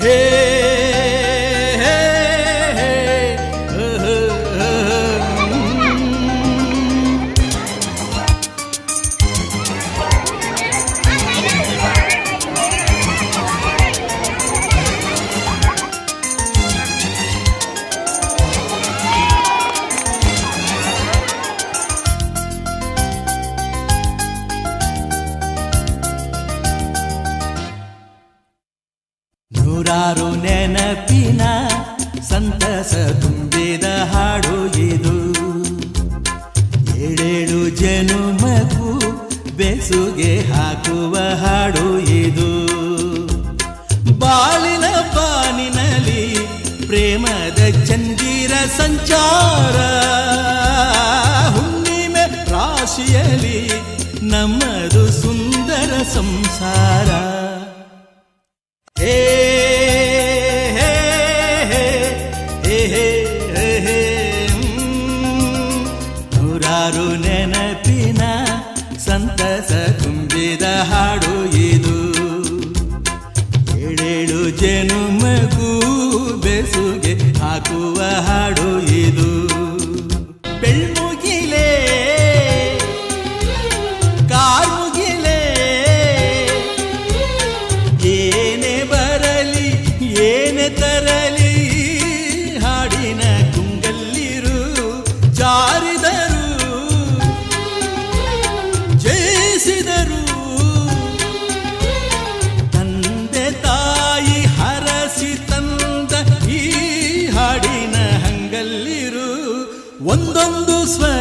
Hey. ನೆನಪಿನ ಸಂತಸ ತುಂಬಿದ ಹಾಡು ಇದು. ಏಳೇಳು ಜನುಮಕ್ಕೂ ಬೆಸುಗೆ ಹಾಕುವ ಹಾಡು ಇದು. ಬಾಳಿನ ಬಾನಿನಲ್ಲಿ ಪ್ರೇಮದ ಚಂದಿರ ಸಂಚಾರ. ಹುಣ್ಣಿಮೆ ರಾಶಿಯಲ್ಲಿ ನಮ್ಮದು ಸುಂದರ ಸಂಸಾರ. ಹೇ ಹೇ ನೂರಾರು ನೆನಪಿನ ಸಂತಸ ತುಂಬಿದ ಹಾಡು ಇದು. ಏಳೇಳು ಜನುಮಗೂ ಬೆಸುಗೆ ಹಾಕುವ ಹಾಡು. ಜಯಿಸಿದರು ತಂದೆ ತಾಯಿ ಹರಸಿ ತಂದ ಈ ಹಾಡಿನ ಹಂಗಲ್ಲಿರು. ಒಂದೊಂದು ಸ್ವರದಲು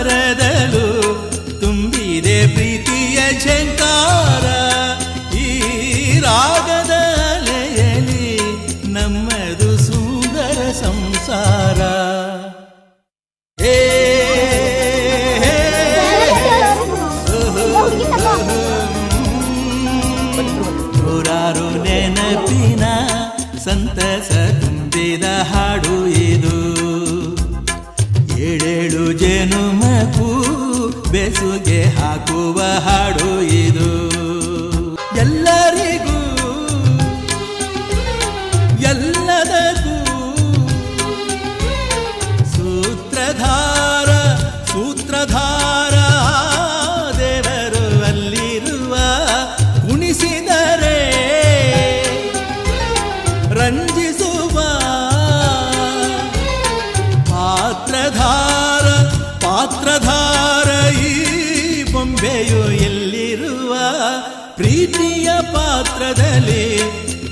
ಸಂತಸ ತುಂಬಿದ ಹಾಡು ಇದು. ಏಳೇಳು ಜನುಮಕ್ಕೂ ಬೆಸುಗೆ ಹಾಕುವ ಹಾಡು. ಪಾತ್ರಧಾರ ಈ ಬೊಂಬೆಯು ಎಲ್ಲಿರುವ ಪ್ರೀತಿಯ ಪಾತ್ರದಲ್ಲಿ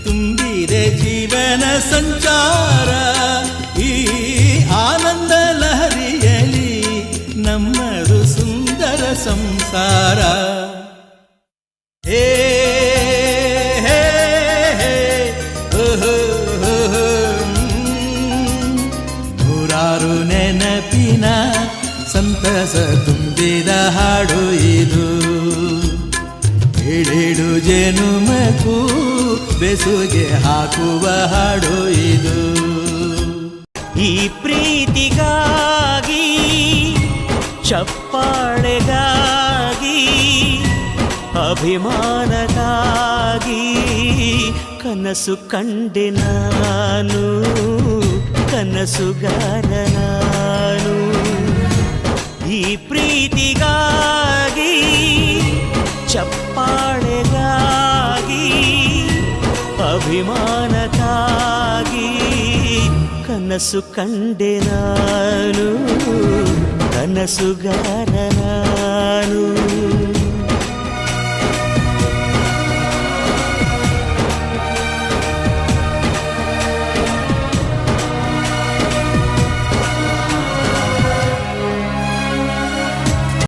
ತುಂಬಿದೆ ಜೀವನ ಸಂಚಾರ ಈ ಆನಂದ ಲಹರಿಯಲಿ ನಮ್ಮದು ಸುಂದರ ಸಂಸಾರ ಹೇ. ನೂರಾರು ನೆನಪಿನ ಸಂತಸ ತುಂಬಿದ ಹಾಡು ಇದು. ಏಳೇಳು ಜನುಮಕ್ಕೂ ಬೆಸುಗೆ ಹಾಕುವ ಹಾಡು ಇದು. ಈ ಪ್ರೀತಿಗಾಗಿ, ಚಪ್ಪಾಳೆಗಾಗಿ ಅಭಿಮಾನಗಾಗಿ ಕನಸು ಕಂಡೆ ನಾನು. ಚಪ್ಪಾಳೆಗಾಗಿ ಅಭಿಮಾನಕ್ಕಾಗಿ ಕನಸು ಕಂಡೆ ನಾನು ಕನಸುಗಾರ ನಾನು